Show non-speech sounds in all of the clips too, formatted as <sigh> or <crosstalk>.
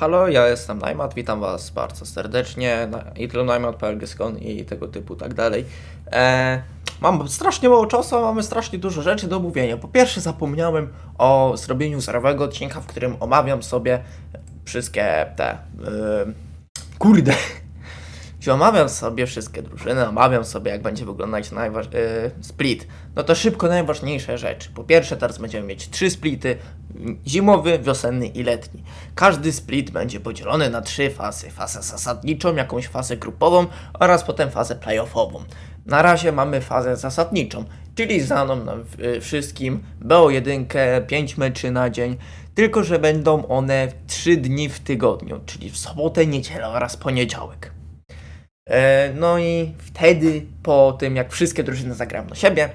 Halo, ja jestem Najmat, witam was bardzo serdecznie na itlonajmat.pl i tego typu tak dalej. E, mam strasznie mało czasu, a mamy strasznie dużo rzeczy do omówienia. Po pierwsze zapomniałem o zrobieniu zerowego odcinka, w którym omawiam sobie wszystkie te... Yy, kurde... Jeśli omawiam sobie wszystkie drużyny, omawiam sobie jak będzie wyglądać najważ- yy, split, no to szybko najważniejsze rzeczy. Po pierwsze teraz będziemy mieć trzy splity, zimowy, wiosenny i letni. Każdy split będzie podzielony na trzy fazy. Fazę zasadniczą, jakąś fazę grupową oraz potem fazę playoffową. Na razie mamy fazę zasadniczą, czyli znaną nam y, wszystkim BO1, 5 meczy na dzień, tylko że będą one 3 dni w tygodniu, czyli w sobotę, niedzielę oraz poniedziałek. E, No i wtedy, po tym jak wszystkie drużyny zagrają na siebie,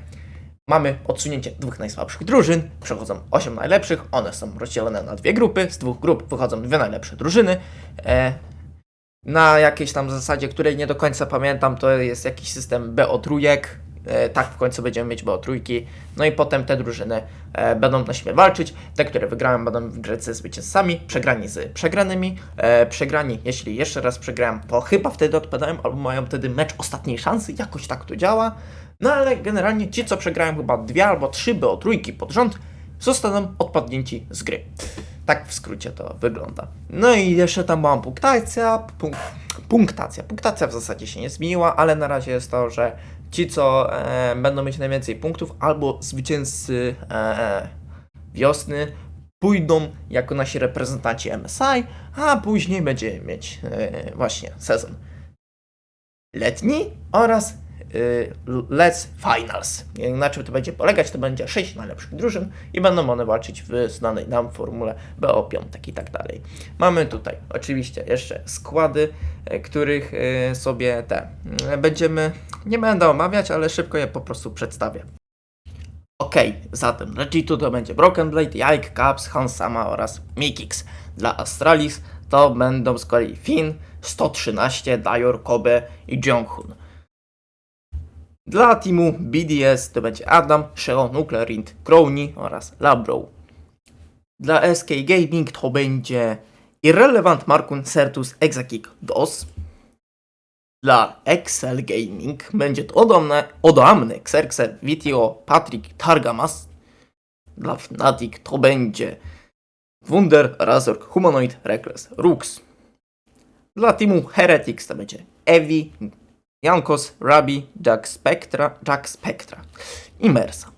mamy odsunięcie dwóch najsłabszych drużyn. Przechodzą 8 najlepszych, one są rozdzielone na dwie grupy. Z dwóch grup wychodzą dwie najlepsze drużyny. E, Na jakiejś tam zasadzie, której nie do końca pamiętam, to jest jakiś system BO trójek. E, Tak w końcu będziemy mieć BO trójki. No i potem te drużyny e, będą na siebie walczyć. Te, które wygrają, będą grać ze zwycięzcami, przegrani z przegranymi. E, przegrani, jeśli jeszcze raz przegrają, to chyba wtedy odpadają, albo mają wtedy mecz ostatniej szansy. Jakoś tak to działa. No ale generalnie ci, co przegrają chyba dwie albo trzy BO trójki pod rząd, zostaną odpadnięci z gry. Tak w skrócie to wygląda. No i jeszcze tam była punktacja. Punk punktacja. Punktacja w zasadzie się nie zmieniła, ale na razie jest to, że ci, co e, będą mieć najwięcej punktów, albo zwycięzcy e, wiosny, pójdą jako nasi reprezentanci MSI, a później będziemy mieć e, właśnie sezon letni oraz Let's Finals. Na czym to będzie polegać? To będzie 6 najlepszych drużyn i będą one walczyć w znanej nam formule BO piątek i tak dalej. Mamy tutaj oczywiście jeszcze składy, e, których e, sobie te e, będziemy, nie będę omawiać, ale szybko je po prostu przedstawię. Ok, zatem G2 to będzie Broken Blade, Yike, Caps, Hansama oraz Mikix. Dla Astralis to będą z kolei Finn, 113, Dior, Kobe i Jonghoon. Dla teamu BDS to będzie Adam, Sheo, Nuclear Int, Crowny oraz Labrow. Dla SK Gaming to będzie Irrelevant Markun Certus Exakick DOS. Dla Excel Gaming będzie to Odomne, Odoamne Xerxer VTO Patrick Targamas. Dla Fnatic to będzie Wunder Razork Humanoid Reckless Rux. Dla teamu Heretics to będzie Evi, Jankos, Rabi, Jack Spectra, Jack Spectra i Mersa.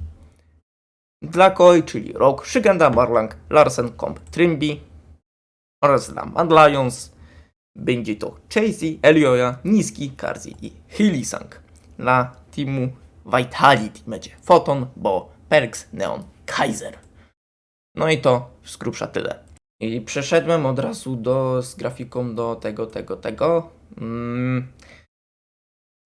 Dla Koi, czyli Rock, Shigenda, Barlang, Larsen, Comp, Trimby oraz dla Mad Lions będzie to Chasey, Elioja, Niski, Karzi i Hilisang. Dla teamu Vitality będzie Photon, Bo, Perks, Neon, Kaiser. No i to z grubsza tyle. I przeszedłem od razu do, z grafiką do tego, tego, tego. Mm,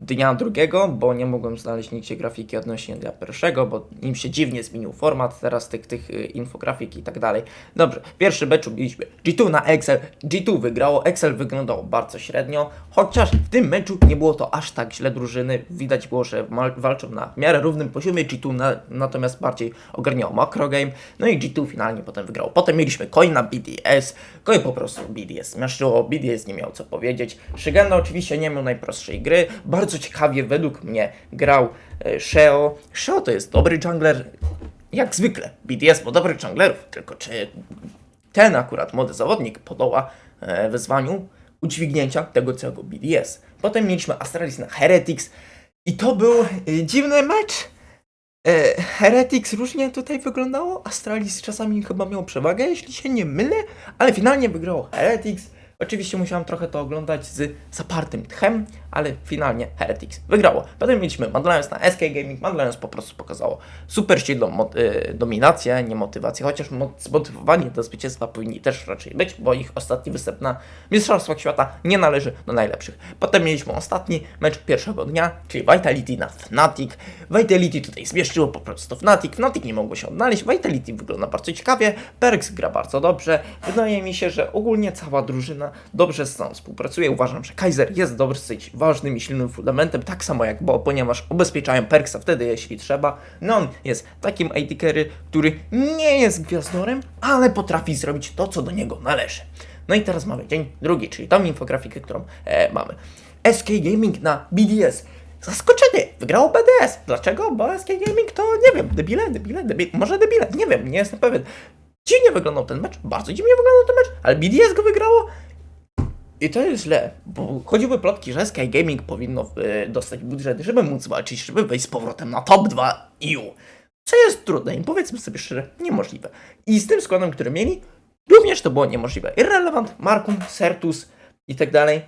dnia drugiego, bo nie mogłem znaleźć nigdzie grafiki odnośnie dnia pierwszego, bo im się dziwnie zmienił format teraz tych, tych y, infografik i tak dalej. Dobrze, pierwszy meczu mieliśmy G2 na Excel. G2 wygrało, Excel wyglądał bardzo średnio, chociaż w tym meczu nie było to aż tak źle drużyny. Widać było, że walczą na miarę równym poziomie. G2 na, natomiast bardziej ogarniało macro game. No i G2 finalnie potem wygrało. Potem mieliśmy Coin na BDS. Coin po prostu BDS zmiażdżyło, BDS nie miał co powiedzieć. Shigenda oczywiście nie miał najprostszej gry. Bardzo ciekawie według mnie grał e, Sheo. Sheo to jest dobry jungler, jak zwykle. BDS ma dobrych junglerów, tylko czy ten akurat młody zawodnik podoła e, wyzwaniu udźwignięcia tego całego BDS. Potem mieliśmy Astralis na Heretics i to był e, dziwny mecz. Heretics różnie tutaj wyglądało. Astralis czasami chyba miał przewagę, jeśli się nie mylę, ale finalnie wygrało Heretics. Oczywiście musiałem trochę to oglądać z zapartym tchem, ale finalnie Heretics wygrało. Potem mieliśmy Mad na SK Gaming. Mad po prostu pokazało super silną y, dominację, nie motywację, chociaż mo- zmotywowani do zwycięstwa powinni też raczej być, bo ich ostatni występ na Mistrzostwach Świata nie należy do najlepszych. Potem mieliśmy ostatni mecz pierwszego dnia, czyli Vitality na Fnatic. Vitality tutaj zmieszczyło po prostu Fnatic. Fnatic nie mogło się odnaleźć. Vitality wygląda bardzo ciekawie. Perks gra bardzo dobrze. Wydaje mi się, że ogólnie cała drużyna dobrze z sobą współpracuje. Uważam, że Kaiser jest dosyć ważnym i silnym fundamentem, tak samo jak Bo, ponieważ ubezpieczają Perksa wtedy, jeśli trzeba. No on jest takim AD carry, który nie jest gwiazdorem, ale potrafi zrobić to, co do niego należy. No i teraz mamy dzień drugi, czyli tą infografikę, którą e, mamy. SK Gaming na BDS. Zaskoczenie! Wygrało BDS. Dlaczego? Bo SK Gaming to nie wiem, debile, debile, debile, może debile, nie wiem, nie jestem pewien. Dziwnie wyglądał ten mecz, bardzo dziwnie wyglądał ten mecz, ale BDS go wygrało. I to jest źle, bo chodziły plotki, że Sky Gaming powinno e, dostać budżet, żeby móc walczyć, żeby wejść z powrotem na top 2 EU. Co jest trudne i powiedzmy sobie szczerze, niemożliwe. I z tym składem, który mieli, również to było niemożliwe. Irrelevant, Markum, Sertus i tak dalej.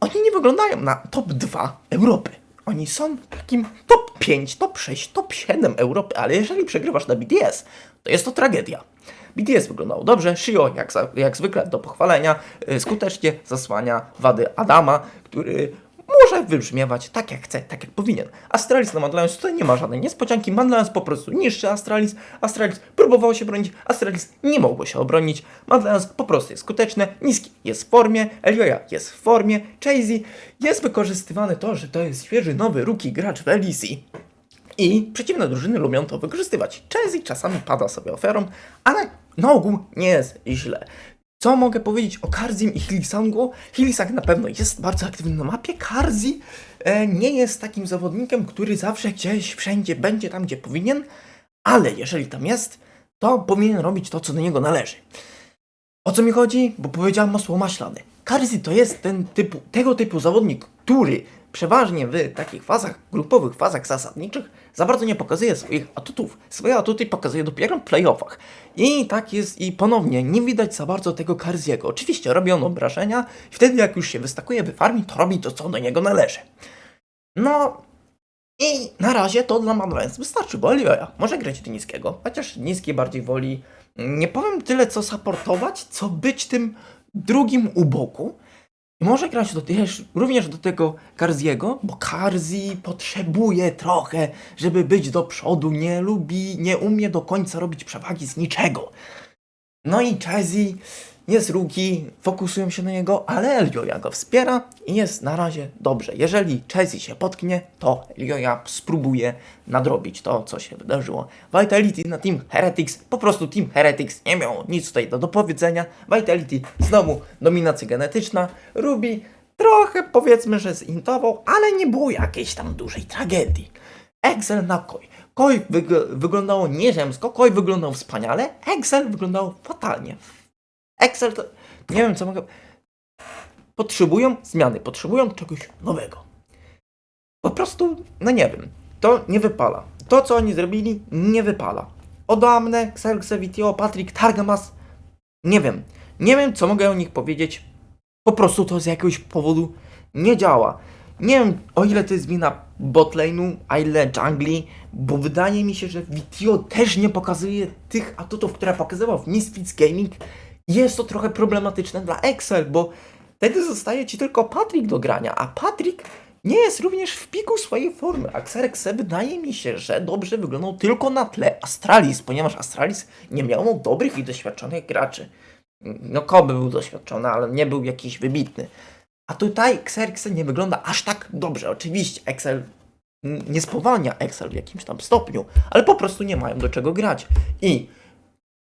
Oni nie wyglądają na top 2 Europy. Oni są takim top 5, top 6, top 7 Europy, ale jeżeli przegrywasz na BDS, to jest to tragedia. BDS wyglądało dobrze, Shio jak, jak zwykle do pochwalenia, y, skutecznie zasłania wady Adama, który może wybrzmiewać tak jak chce, tak jak powinien. Astralis na Mandalans tutaj nie ma żadnej niespodzianki, Mandalans po prostu niszczy Astralis, Astralis próbował się bronić, Astralis nie mogło się obronić, Mandalans po prostu jest skuteczny, Niski jest w formie, Elioja jest w formie, Chasey jest wykorzystywane to, że to jest świeży, nowy, rookie gracz w LEC. I przeciwne drużyny lubią to wykorzystywać. Chelsea czasami pada sobie oferą, ale na ogół nie jest źle. Co mogę powiedzieć o Karzim i Hilisangu? Hilisang na pewno jest bardzo aktywny na mapie. Karzi e, nie jest takim zawodnikiem, który zawsze gdzieś, wszędzie będzie tam, gdzie powinien, ale jeżeli tam jest, to powinien robić to, co do niego należy. O co mi chodzi? Bo powiedziałem masło maślane. Karzi to jest ten typu, tego typu zawodnik, który przeważnie w takich fazach, grupowych fazach zasadniczych za bardzo nie pokazuje swoich atutów. Swoje atuty pokazuje dopiero w playoffach. I tak jest i ponownie nie widać za bardzo tego Karziego. Oczywiście robi on obrażenia i wtedy jak już się wystakuje w farmii, to robi to, co do niego należy. No i na razie to dla Madlands wystarczy, bo Elioja może grać do niskiego, chociaż niski bardziej woli. Nie powiem tyle co supportować, co być tym drugim u boku. Może grać do, również do tego Karziego, bo Karzi potrzebuje trochę, żeby być do przodu, nie lubi, nie umie do końca robić przewagi z niczego. No i Chazzy jest ruki, fokusują się na niego, ale Elioja go wspiera i jest na razie dobrze. Jeżeli Chazzy się potknie, to Elioja spróbuje nadrobić to, co się wydarzyło. Vitality na Team Heretics, po prostu Team Heretics nie miał nic tutaj do dopowiedzenia. Vitality znowu dominacja genetyczna. Ruby trochę powiedzmy, że zintował, ale nie było jakiejś tam dużej tragedii. Excel na Koi. Koi wyg- wyglądało nieziemsko, Koi wyglądał wspaniale, Excel wyglądał fatalnie. Excel to... Nie wiem, co mogę... Potrzebują zmiany, potrzebują czegoś nowego. Po prostu, no nie wiem, to nie wypala. To, co oni zrobili, nie wypala. Odamne, Xerxe, Vitio, Patrick, Targamas, nie wiem. Nie wiem, co mogę o nich powiedzieć. Po prostu to z jakiegoś powodu nie działa. Nie wiem, o ile to jest wina botlane'u, a ile jungli, bo wydaje mi się, że Vitio też nie pokazuje tych atutów, które pokazywał w Misfits Gaming. Jest to trochę problematyczne dla Excel, bo wtedy zostaje ci tylko Patrick do grania, a Patrick nie jest również w piku swojej formy. A Xerxe wydaje mi się, że dobrze wyglądał tylko na tle Astralis, ponieważ Astralis nie miał dobrych i doświadczonych graczy. No Koby był doświadczony, ale nie był jakiś wybitny. A tutaj Xerxe nie wygląda aż tak dobrze. Oczywiście Excel nie spowalnia Excel w jakimś tam stopniu, ale po prostu nie mają do czego grać. I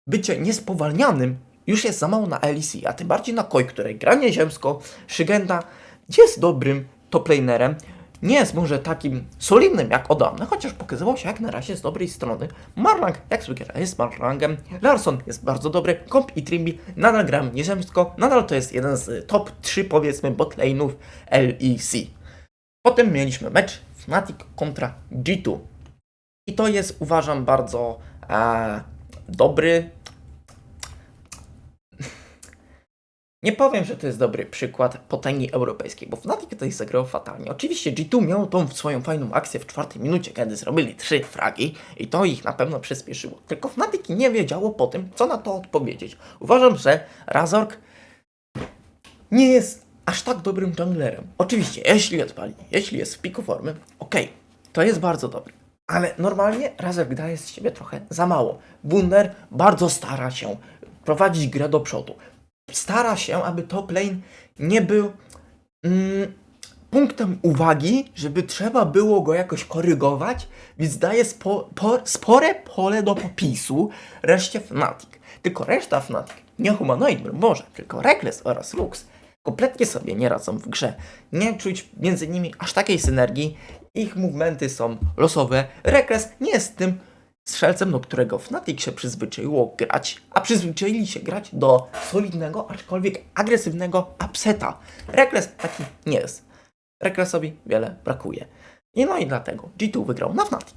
bycie niespowalnianym już jest za mało na LEC, a tym bardziej na Koi, której gra nieziemsko, Szygenda jest dobrym toplanerem, nie jest może takim solidnym jak Odamne, chociaż pokazywał się jak na razie z dobrej strony. Marlang jak zwykle jest Marlangem, Larson jest bardzo dobry, Komp i Trimby nadal grają nieziemsko, nadal to jest jeden z top 3 powiedzmy botlane'ów LEC. Potem mieliśmy mecz Fnatic kontra G2. I to jest uważam bardzo e, dobry Nie powiem, że to jest dobry przykład potęgi europejskiej, bo Fnatic tutaj zagrał fatalnie. Oczywiście G2 miał tą swoją fajną akcję w czwartej minucie, kiedy zrobili trzy fragi i to ich na pewno przyspieszyło. Tylko Fnatic nie wiedziało po tym, co na to odpowiedzieć. Uważam, że Razork nie jest aż tak dobrym junglerem. Oczywiście, jeśli odpali, jeśli jest w piku formy, okej, to jest bardzo dobry. Ale normalnie Razork daje z siebie trochę za mało. Wunder bardzo stara się prowadzić grę do przodu. Stara się, aby top lane nie był mm, punktem uwagi, żeby trzeba było go jakoś korygować, więc daje spo, po, spore pole do popisu reszcie Fnatic. Tylko reszta Fnatic nie Humanoid, Boże, tylko Reckless oraz Lux kompletnie sobie nie radzą w grze. Nie czuć między nimi aż takiej synergii. Ich movementy są losowe. Reckless nie jest tym strzelcem, do którego Fnatic się przyzwyczaiło grać, a przyzwyczaili się grać do solidnego, aczkolwiek agresywnego upseta. Reckless taki nie jest. Recklessowi wiele brakuje. I no i dlatego G2 wygrał na Fnatic.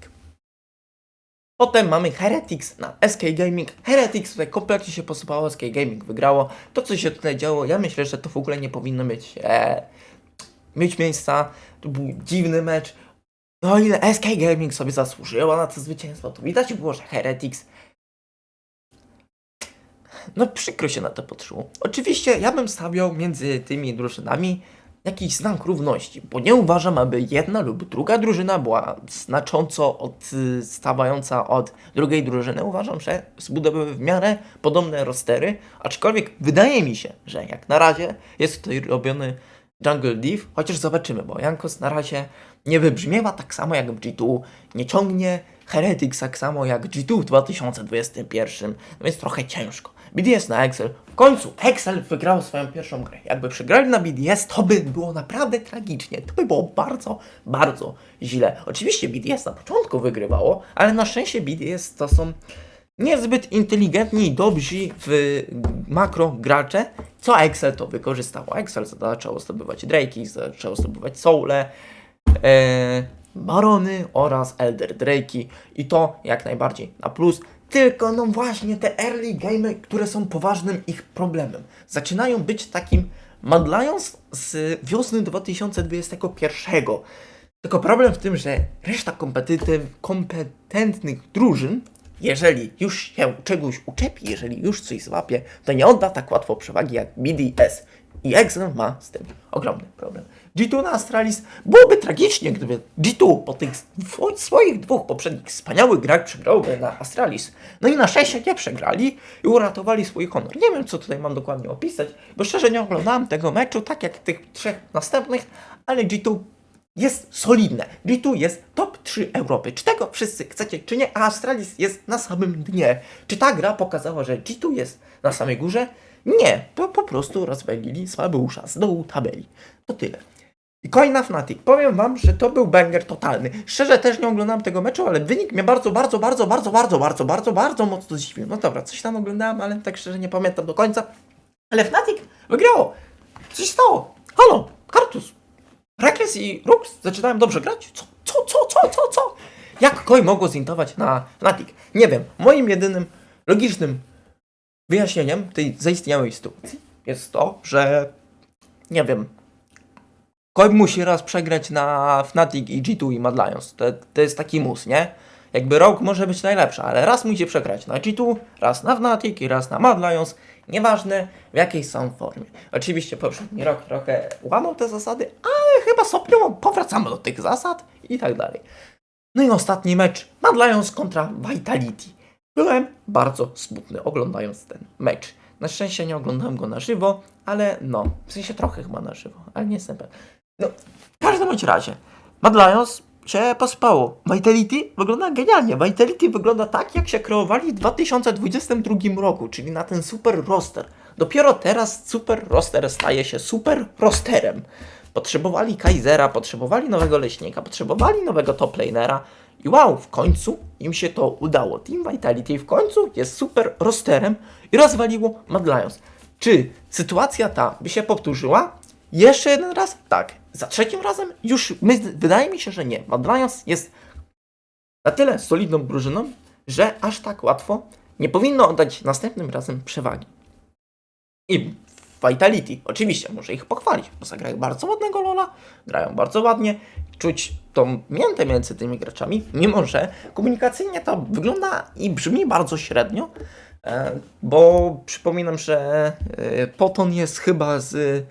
Potem mamy Heretics na SK Gaming. Heretics tutaj kompletnie się posypało, SK Gaming wygrało. To, co się tutaj działo, ja myślę, że to w ogóle nie powinno mieć, e, mieć miejsca. To był dziwny mecz. No ile SK Gaming sobie zasłużyła na to zwycięstwo, to widać było, że Heretics no przykro się na to patrzyło. Oczywiście ja bym stawiał między tymi drużynami jakiś znak równości, bo nie uważam, aby jedna lub druga drużyna była znacząco odstawająca od drugiej drużyny. Uważam, że zbudowały w miarę podobne rostery, aczkolwiek wydaje mi się, że jak na razie jest tutaj robiony Jungle Div, chociaż zobaczymy, bo Jankos na razie nie wybrzmiewa tak samo jak w G2, nie ciągnie Heretics tak samo jak G2 w 2021, no więc trochę ciężko. BDS na Excel. W końcu Excel wygrał swoją pierwszą grę. Jakby przegrali na BDS, to by było naprawdę tragicznie. To by było bardzo, bardzo źle. Oczywiście BDS na początku wygrywało, ale na szczęście BDS to są niezbyt inteligentni i dobrzy w makro gracze, co Excel to wykorzystało. Excel zaczęło zdobywać Drake'i, zaczęło zdobywać Soule, Barony oraz Elder Drake'i i to jak najbardziej na plus. Tylko no właśnie te early game, które są poważnym ich problemem. Zaczynają być takim Mad Lions z wiosny 2021. Tylko problem w tym, że reszta kompetentnych drużyn, jeżeli już się czegoś uczepi, jeżeli już coś złapie, to nie odda tak łatwo przewagi jak BDS. I Excel ma z tym ogromny problem. G2 na Astralis byłoby tragicznie, gdyby G2 po tych swoich dwóch poprzednich wspaniałych grach przegrałby na Astralis. No i na szczęście nie przegrali i uratowali swój honor. Nie wiem, co tutaj mam dokładnie opisać, bo szczerze nie oglądałem tego meczu, tak jak tych trzech następnych, ale G2 jest solidne. G2 jest top 3 Europy. Czy tego wszyscy chcecie, czy nie? A Astralis jest na samym dnie. Czy ta gra pokazała, że G2 jest na samej górze? Nie, to po prostu rozwalili słabusza z dołu tabeli. To tyle. I Coin na Fnatic. Powiem wam, że to był banger totalny. Szczerze też nie oglądałem tego meczu, ale wynik mnie bardzo, bardzo, bardzo, bardzo, bardzo, bardzo, bardzo, bardzo mocno zdziwił. No dobra, coś tam oglądałem, ale tak szczerze nie pamiętam do końca. Ale Fnatic wygrało. Co się stało? Halo, Kartus. Reckless i Rux zaczynają dobrze grać? Co, co, co, co, co, co? Jak Koi mogło zintować na Fnatic? Nie wiem. Moim jedynym logicznym wyjaśnieniem tej zaistniałej sytuacji jest to, że nie wiem. Koi musi raz przegrać na Fnatic i G2 i Mad Lions. To, to jest taki mus, nie? Jakby Rogue może być najlepsza, ale raz musi przegrać na G2, raz na Fnatic i raz na Mad Lions. Nieważne w jakiej są formie. Oczywiście poprzedni rok trochę łamał te zasady, ale chyba stopniowo powracamy do tych zasad i tak dalej. No i ostatni mecz Mad Lions kontra Vitality. Byłem bardzo smutny oglądając ten mecz. Na szczęście nie oglądałem go na żywo, ale no, w sensie trochę chyba na żywo, ale nie jestem pewien. No, w każdym bądź razie, Mad Lions się pospało. Vitality wygląda genialnie. Vitality wygląda tak, jak się kreowali w 2022 roku, czyli na ten super roster. Dopiero teraz super roster staje się super rosterem. Potrzebowali Kaisera, potrzebowali nowego leśnika, potrzebowali nowego top lanera i wow, w końcu im się to udało. Team Vitality w końcu jest super rosterem i rozwaliło Mad Lions. Czy sytuacja ta by się powtórzyła? Jeszcze jeden raz? Tak. Za trzecim razem? Już my, wydaje mi się, że nie. Mad Lions jest na tyle solidną drużyną, że aż tak łatwo nie powinno oddać następnym razem przewagi. I Vitality, oczywiście, może ich pochwalić, bo zagrają bardzo ładnego Lola, grają bardzo ładnie, czuć tą miętę między tymi graczami, mimo że komunikacyjnie to wygląda i brzmi bardzo średnio, e, bo przypominam, że e, Poton jest chyba z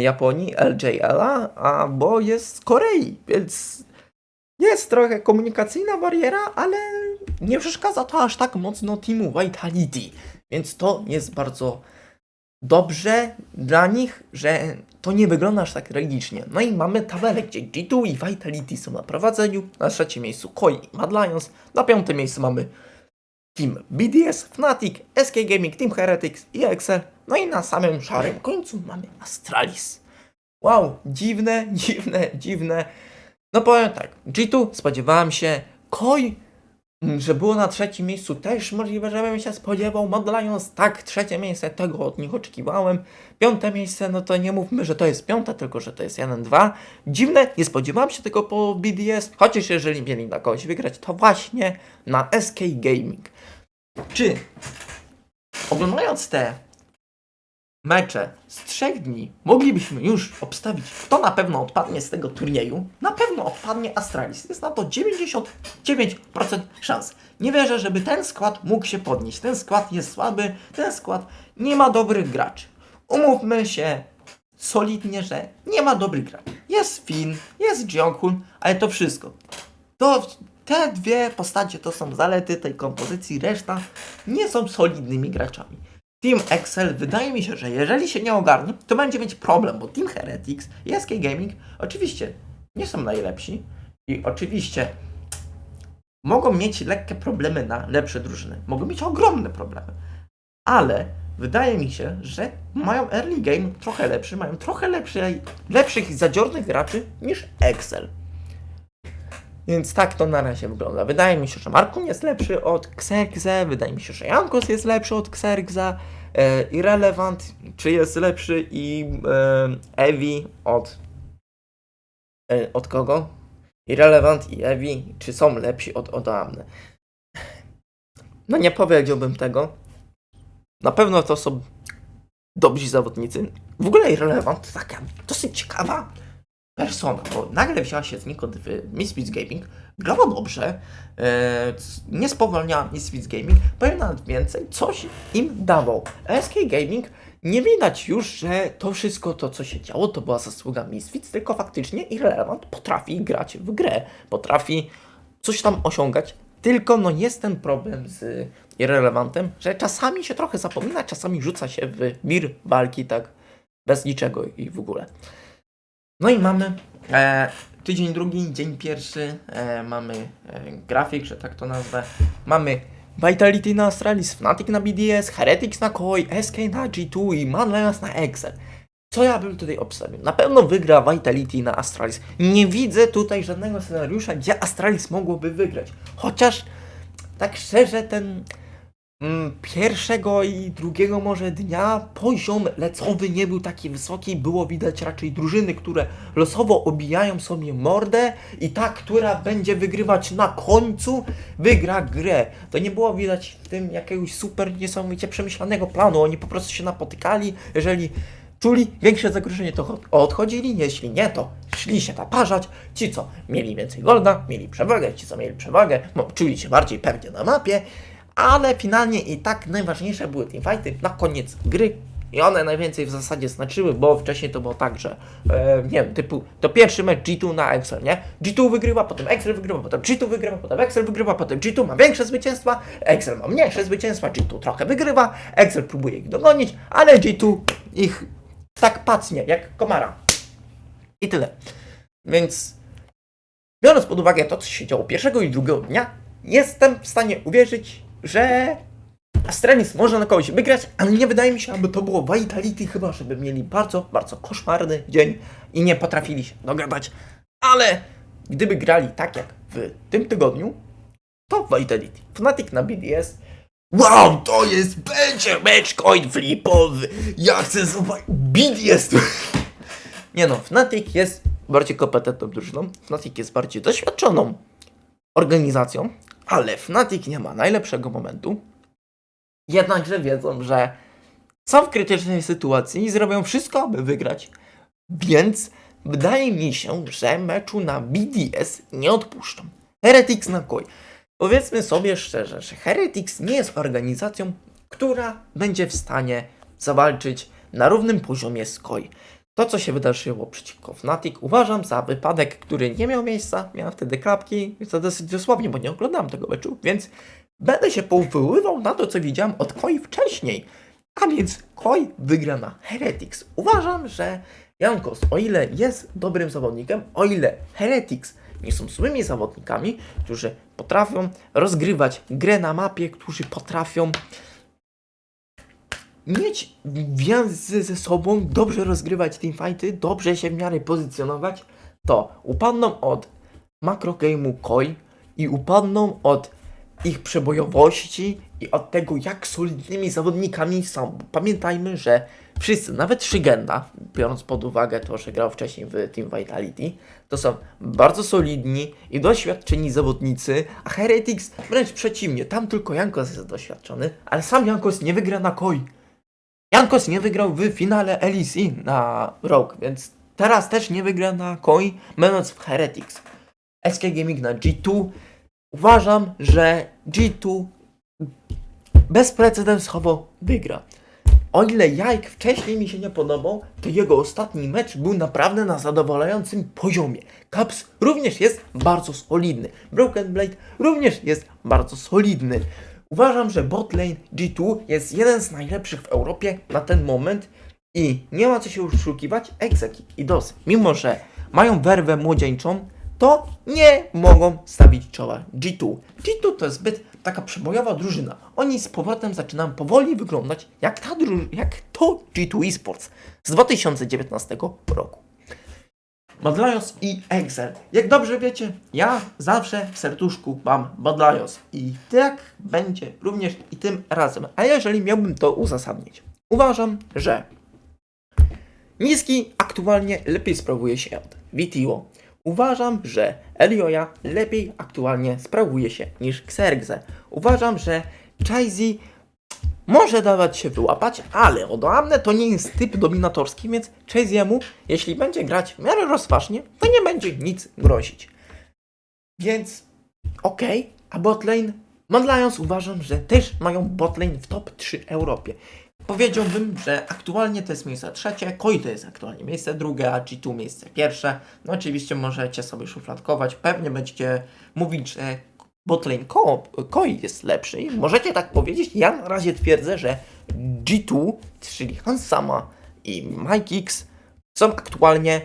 Japonii, LJL-a, a bo jest z Korei, więc jest trochę komunikacyjna bariera, ale nie przeszkadza to aż tak mocno teamu Vitality, więc to jest bardzo dobrze dla nich, że to nie wygląda aż tak tragicznie. No i mamy tabelę, gdzie G2 i Vitality są na prowadzeniu, na trzecim miejscu Koi i Mad Lions, na piątym miejscu mamy Team BDS, Fnatic, SK Gaming, Team Heretics i Excel. No i na samym szarym końcu mamy Astralis. Wow, dziwne, <laughs> dziwne, dziwne. No powiem tak, G2 spodziewałem się, Koi, że było na trzecim miejscu, też możliwe, żebym się spodziewał. Mad Lions, tak, trzecie miejsce, tego od nich oczekiwałem. Piąte miejsce, no to nie mówmy, że to jest piąte, tylko że to jest 1-2. Dziwne, nie spodziewałem się tego po BDS, chociaż jeżeli mieli na kogoś wygrać, to właśnie na SK Gaming. Czy oglądając te mecze z trzech dni moglibyśmy już obstawić, kto na pewno odpadnie z tego turnieju. Na pewno odpadnie Astralis. Jest na to 99% szans. Nie wierzę, żeby ten skład mógł się podnieść. Ten skład jest słaby, ten skład nie ma dobrych graczy. Umówmy się solidnie, że nie ma dobrych graczy. Jest Finn, jest Jonghoon, ale to wszystko. To te dwie postacie to są zalety tej kompozycji, reszta nie są solidnymi graczami. Team Excel wydaje mi się, że jeżeli się nie ogarnie, to będzie mieć problem, bo Team Heretics i SK Gaming oczywiście nie są najlepsi i oczywiście mogą mieć lekkie problemy na lepsze drużyny. Mogą mieć ogromne problemy. Ale wydaje mi się, że mają early game trochę lepszy, mają trochę lepszy, lepszych i zadziornych graczy niż Excel. Więc tak to na razie wygląda. Wydaje mi się, że Markun jest lepszy od Xerxe, wydaje mi się, że Jankos jest lepszy od Xerxa, e, Irrelevant, czy jest lepszy i e, Evi od... E, od kogo? Irrelevant i Evi, czy są lepsi od Odoamne? No nie powiedziałbym tego. Na pewno to są dobrzy zawodnicy. W ogóle Irrelevant taka dosyć ciekawa persona, bo nagle wzięła się znikąd w Misfits Gaming, grała dobrze, e, nie spowalniała Misfits Gaming, powiem nawet więcej, coś im dawał. SK Gaming nie widać już, że to wszystko to, co się działo, to była zasługa Misfits, tylko faktycznie Irrelevant potrafi grać w grę, potrafi coś tam osiągać, tylko no jest ten problem z Irrelevantem, że czasami się trochę zapomina, czasami rzuca się w mir walki tak bez niczego i w ogóle. No i mamy e, tydzień drugi, dzień pierwszy, e, mamy e, grafik, że tak to nazwę. Mamy Vitality na Astralis, Fnatic na BDS, Heretics na Koi, SK na G2 i Man Lions na Excel. Co ja bym tutaj obstawił? Na pewno wygra Vitality na Astralis. Nie widzę tutaj żadnego scenariusza, gdzie Astralis mogłoby wygrać. Chociaż, tak szczerze, ten mm, pierwszego i drugiego może dnia poziom lecowy nie był taki wysoki. Było widać raczej drużyny, które losowo obijają sobie mordę i ta, która będzie wygrywać na końcu, wygra grę. To nie było widać w tym jakiegoś super niesamowicie przemyślanego planu. Oni po prostu się napotykali, jeżeli czuli większe zagrożenie, to cho- odchodzili, jeśli nie, to szli się naparzać. Ci, co mieli więcej golda, mieli przewagę, ci, co mieli przewagę, no, czuli się bardziej pewnie na mapie, ale finalnie i tak najważniejsze były teamfighty na koniec gry. I one najwięcej w zasadzie znaczyły, bo wcześniej to było tak, że e, nie wiem, typu to pierwszy mecz G2 na Excel, nie? G2 wygrywa, potem Excel wygrywa, potem G2 wygrywa, potem Excel wygrywa, potem G2 ma większe zwycięstwa, Excel ma mniejsze zwycięstwa, G2 trochę wygrywa, Excel próbuje ich dogonić, ale G2 ich tak pacnie, jak komara. I tyle. Więc biorąc pod uwagę to, co się działo pierwszego i drugiego dnia, jestem w stanie uwierzyć, że Astralis może na kogoś wygrać, ale nie wydaje mi się, aby to było Vitality, chyba żeby mieli bardzo, bardzo koszmarny dzień i nie potrafili się dogadać. Ale gdyby grali tak jak w tym tygodniu, to Vitality. Fnatic na BDS. Wow, to jest, będzie mecz coin flipowy. Ja chcę zobaczyć. BDS. <laughs> Nie no, Fnatic jest bardziej kompetentną drużyną. Fnatic jest bardziej doświadczoną organizacją, ale Fnatic nie ma najlepszego momentu. Jednakże wiedzą, że są w krytycznej sytuacji i zrobią wszystko, aby wygrać. Więc wydaje mi się, że meczu na BDS nie odpuszczą. Heretics na koi. Powiedzmy sobie szczerze, że Heretics nie jest organizacją, która będzie w stanie zawalczyć na równym poziomie z koi. To, co się wydarzyło przeciwko Fnatic, uważam za wypadek, który nie miał miejsca. Miałem wtedy klapki, to dosyć dosłownie, bo nie oglądałem tego meczu, więc będę się powoływał na to, co widziałem od Koi wcześniej. A więc Koi wygra na Heretics. Uważam, że Jankos, o ile jest dobrym zawodnikiem, o ile Heretics nie są złymi zawodnikami, którzy potrafią rozgrywać grę na mapie, którzy potrafią mieć więzy ze sobą, dobrze rozgrywać teamfighty, dobrze się w miarę pozycjonować, to upadną od makrogame'u Koi i upadną od ich przebojowości i od tego, jak solidnymi zawodnikami są. Pamiętajmy, że wszyscy, nawet Shigenda, biorąc pod uwagę to, że grał wcześniej w Team Vitality, to są bardzo solidni i doświadczeni zawodnicy, a Heretics wręcz przeciwnie, tam tylko Jankos jest doświadczony, ale sam Jankos nie wygra na Koi. Jankos nie wygrał w finale LEC na Rogue, więc teraz też nie wygra na Koi, będąc w Heretics. SK Gaming na G2. Uważam, że G2 bezprecedensowo wygra. O ile Jajk wcześniej mi się nie podobał, to jego ostatni mecz był naprawdę na zadowalającym poziomie. Caps również jest bardzo solidny. Broken Blade również jest bardzo solidny. Uważam, że botlane G2 jest jeden z najlepszych w Europie na ten moment i nie ma co się oszukiwać, Exekik i DOS, mimo że mają werwę młodzieńczą, to nie mogą stawić czoła G2. G2 to jest zbyt taka przebojowa drużyna. Oni z powrotem zaczynają powoli wyglądać jak, ta jak to G2 Esports z 2019 roku. Bad Lions i Excel. Jak dobrze wiecie, ja zawsze w serduszku mam Bad Lions i tak będzie również i tym razem. A jeżeli miałbym to uzasadnić, uważam, że Niski aktualnie lepiej sprawuje się od VTO. Uważam, że Elioja lepiej aktualnie sprawuje się niż Xerxe. Uważam, że Chaizy może dawać się wyłapać, ale Odoamne to nie jest typ dominatorski, więc Chazy'emu, jeśli będzie grać w miarę rozważnie, to nie będzie nic grozić. Więc okej, a botlane Mad Lions uważam, że też mają botlane w top 3 Europie. Powiedziałbym, że aktualnie to jest miejsce trzecie, Koi to jest aktualnie miejsce drugie, a G2 miejsce pierwsze. No oczywiście możecie sobie szufladkować, pewnie będziecie mówić, że botlane Ko Koi jest lepszy. I możecie tak powiedzieć, ja na razie twierdzę, że G2, czyli Hansama i MyKix są aktualnie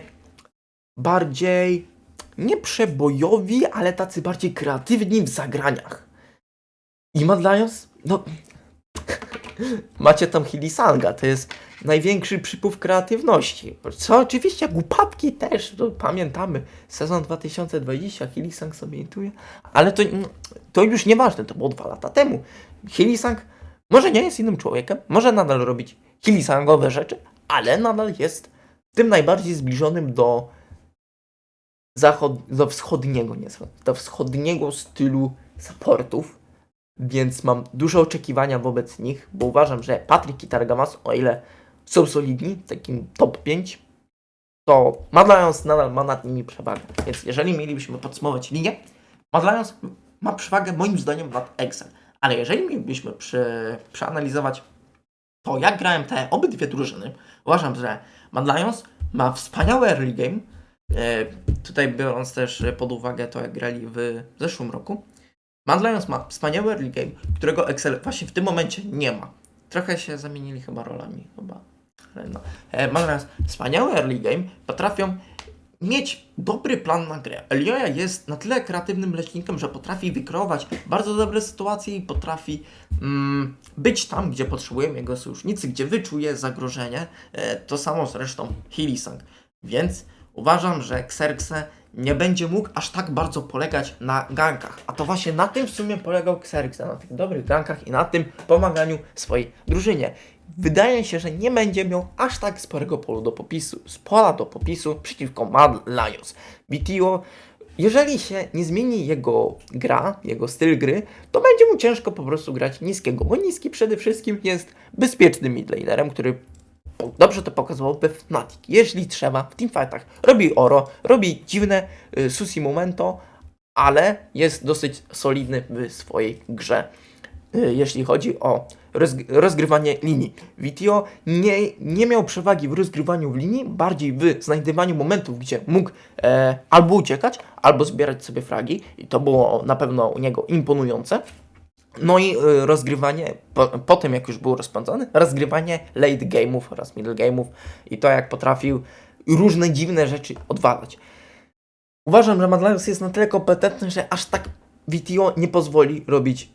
bardziej nie przebojowi, ale tacy bardziej kreatywni w zagraniach. I Mad Lions, no <laughs> macie tam Hilisanga, to jest największy przypływ kreatywności. Co oczywiście jak upadki też, to pamiętamy, sezon 2020, Hilisang sobie intuje, ale to, no, to już nieważne, to było dwa lata temu. Hilisang może nie jest innym człowiekiem, może nadal robić Hilisangowe rzeczy, ale nadal jest tym najbardziej zbliżonym do zachod, do wschodniego, nie, do wschodniego stylu supportów, więc mam duże oczekiwania wobec nich, bo uważam, że Patryk i Targamas, o ile są solidni, takim top 5, to Mad Lions nadal ma nad nimi przewagę. Więc jeżeli mielibyśmy podsumować linię, Mad Lions ma przewagę moim zdaniem nad Excel. Ale jeżeli mielibyśmy przy, przeanalizować to, jak grałem te obydwie drużyny, uważam, że Mad Lions ma wspaniały early game. E, tutaj biorąc też pod uwagę to, jak grali w zeszłym roku. Mad Lions ma wspaniały early game, którego Excel właśnie w tym momencie nie ma. Trochę się zamienili chyba rolami, chyba. No. E, Mad Lions, wspaniały early game, potrafią mieć dobry plan na grę. Elioja jest na tyle kreatywnym lecznikiem, że potrafi wykreować bardzo dobre sytuacje i potrafi mm, być tam, gdzie potrzebują jego sojusznicy, gdzie wyczuje zagrożenie. E, to samo zresztą Hilisang. Więc uważam, że Xerxe nie będzie mógł aż tak bardzo polegać na gankach. A to właśnie na tym w sumie polegał Xerxe, na tych dobrych gankach i na tym pomaganiu swojej drużynie. Wydaje się, że nie będzie miał aż tak sporego polu do popisu, z pola do popisu przeciwko Mad Lions. BTO, jeżeli się nie zmieni jego gra, jego styl gry, to będzie mu ciężko po prostu grać niskiego, bo niski przede wszystkim jest bezpiecznym midlanerem, który dobrze to pokazywał we Fnatic. Jeśli trzeba, w teamfightach robi oro, robi dziwne y, susi momento, ale jest dosyć solidny w swojej grze. Y, Jeśli chodzi o rozg- rozgrywanie linii. Vitio nie, nie miał przewagi w rozgrywaniu linii, bardziej w znajdywaniu momentów, gdzie mógł e, albo uciekać, albo zbierać sobie fragi i to było na pewno u niego imponujące. No i y, rozgrywanie, po, po tym jak już był rozpędzony, rozgrywanie late game'ów oraz middle game'ów i to jak potrafił różne dziwne rzeczy odwalać. Uważam, że Madlaios jest na tyle kompetentny, że aż tak VTO nie pozwoli robić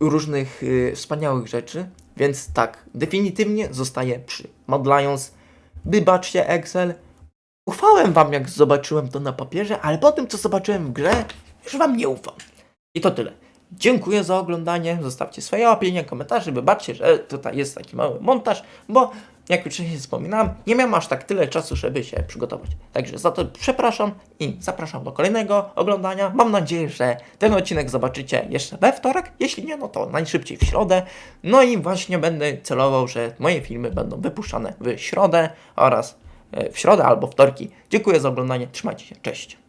różnych y, wspaniałych rzeczy, więc tak, definitywnie zostaje przy Madlions. Wybaczcie Excel. Ufałem wam, jak zobaczyłem to na papierze, ale po tym, co zobaczyłem w grze, już wam nie ufam. I to tyle. Dziękuję za oglądanie. Zostawcie swoje opinie, komentarze. Wybaczcie, że tutaj jest taki mały montaż, bo jak już wcześniej wspominałem, nie miałem aż tak tyle czasu, żeby się przygotować. Także za to przepraszam i zapraszam do kolejnego oglądania. Mam nadzieję, że ten odcinek zobaczycie jeszcze we wtorek. Jeśli nie, no to najszybciej w środę. No i właśnie będę celował, że moje filmy będą wypuszczane w środę oraz e, w środę albo wtorki. Dziękuję za oglądanie. Trzymajcie się. Cześć.